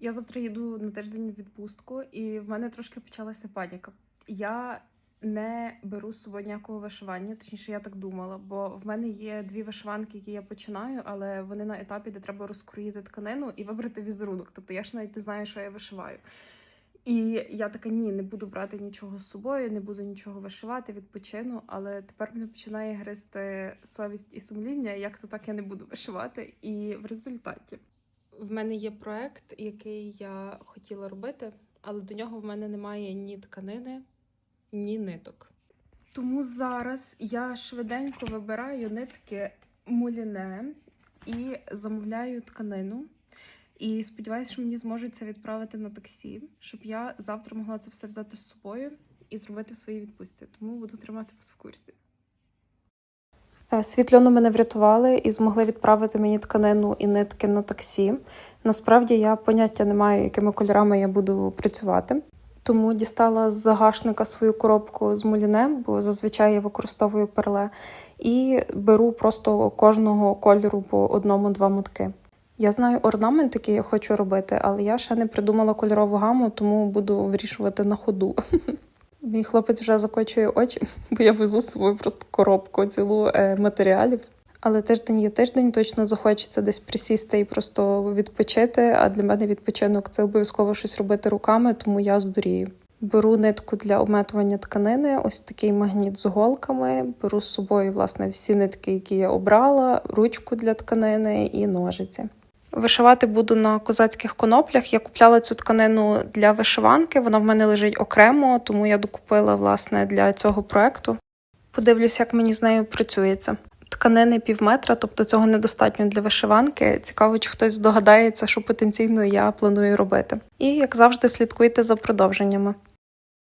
я завтра їду на тиждень відпустку, і в мене трошки почалася паніка. Я не беру з собою ніякого вишивання, точніше, я так думала, бо в мене є дві вишиванки, які я починаю, але вони на етапі, де треба розкроїти тканину і вибрати візерунок. Тобто я ж навіть не знаю, що я вишиваю. І я така ні, не буду брати нічого з собою, не буду нічого вишивати, відпочину. Але тепер мене починає гризти совість і сумління, як то так я не буду вишивати. І в результаті в мене є проект, який я хотіла робити, але до нього в мене немає ні тканини, ні ниток. Тому зараз я швиденько вибираю нитки муліне і замовляю тканину. І сподіваюся, що мені зможуть це відправити на таксі, щоб я завтра могла це все взяти з собою і зробити в своїй відпустці. Тому буду тримати вас в курсі. Е, Світльону мене врятували і змогли відправити мені тканину і нитки на таксі. Насправді я поняття не маю, якими кольорами я буду працювати. Тому дістала з загашника свою коробку з мулінем, бо зазвичай я використовую перле, і беру просто кожного кольору по одному-два мотки. Я знаю орнамент, який я хочу робити, але я ще не придумала кольорову гаму, тому буду вирішувати на ходу. Мій хлопець вже закочує очі, бо я везу з собою просто коробку цілу е, матеріалів. Але тиждень є тиждень, точно захочеться десь присісти і просто відпочити. А для мене відпочинок це обов'язково щось робити руками, тому я здурію. Беру нитку для обметування тканини, ось такий магніт з голками. Беру з собою власне всі нитки, які я обрала, ручку для тканини і ножиці. Вишивати буду на козацьких коноплях. Я купляла цю тканину для вишиванки. Вона в мене лежить окремо, тому я докупила власне для цього проекту. Подивлюсь, як мені з нею працюється. Тканини пів метра, тобто цього недостатньо для вишиванки. Цікаво, чи хтось здогадається, що потенційно я планую робити. І як завжди, слідкуйте за продовженнями.